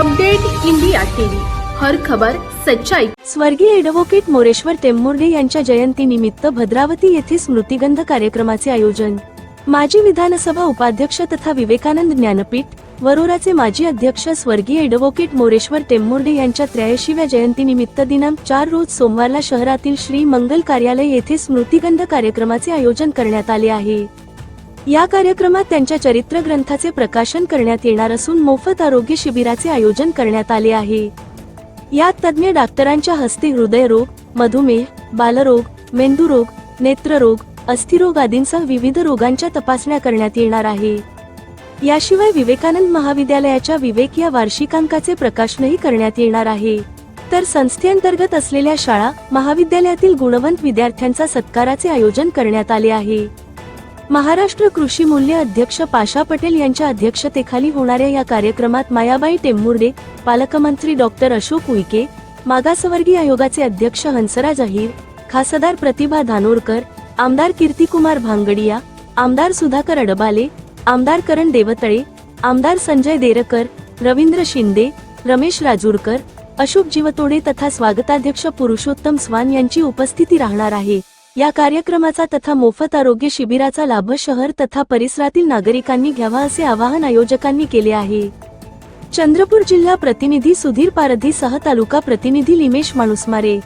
Update India TV. हर खबर सच्चाई. स्वर्गीय ॲडव्होकेट मोरेश्वर टेम्मुर्डे यांच्या जयंतीनिमित्त भद्रावती येथे स्मृतिगंध कार्यक्रमाचे आयोजन. माजी विधानसभा उपाध्यक्ष तथा विवेकानंद ज्ञानपीठ वरोराचे माजी अध्यक्ष स्वर्गीय ॲडव्होकेट मोरेश्वर टेम्मुर्डे यांच्या त्र्याऐंशीव्या जयंतीनिमित्त दिनांक चार रोज सोमवारला शहरातील श्री मंगल कार्यालय येथे स्मृतिगंध कार्यक्रमाचे आयोजन करण्यात आले आहे. या कार्यक्रमात त्यांच्या चरित्र ग्रंथाचे प्रकाशन करण्यात येणार असून मोफत आरोग्य शिबिराचे आयोजन करण्यात आले आहे. यात तज्ज्ञ डॉक्टरांच्या हस्ते हृदयरोग मधुमेह बालरोग मेंदुरोग नेत्ररोग अस्थिरोग आदींसह विविध रोगांच्या तपासण्या करण्यात येणार आहे. याशिवाय विवेकानंद महाविद्यालयाच्या विवेक या वार्षिकांकाचे प्रकाशनही करण्यात येणार आहे. तर संस्थेअंतर्गत असलेल्या शाळा महाविद्यालयातील गुणवंत विद्यार्थ्यांचा सत्काराचे आयोजन करण्यात आले आहे. महाराष्ट्र कृषी मूल्य अध्यक्ष पाशा पटेल यांच्या अध्यक्षतेखाली होणाऱ्या या कार्यक्रमात मायाबाई टेंबुर्डे पालकमंत्री डॉक्टर अशोक उईके मागासवर्गीय आयोगाचे अध्यक्ष हंसराज अहिर खासदार प्रतिभा धानोरकर आमदार कीर्तिकुमार भांगडिया आमदार सुधाकर अडबाले आमदार करण देवतळे आमदार संजय देरकर रवींद्र शिंदे रमेश राजूरकर अशोक जीवतोडे तथा स्वागताध्यक्ष पुरुषोत्तम स्वान यांची उपस्थिती राहणार आहे. या कार्यक्रमाचा तथा मोफत आरोग्य शिबिराचा लाभ शहर तथा परिसरातील नागरिकांनी घ्यावा असे आवाहन आयोजकांनी केले आहे. चंद्रपूर जिल्हा प्रतिनिधी सुधीर पारधी सह तालुका प्रतिनिधी लिमेश माणुसमारे.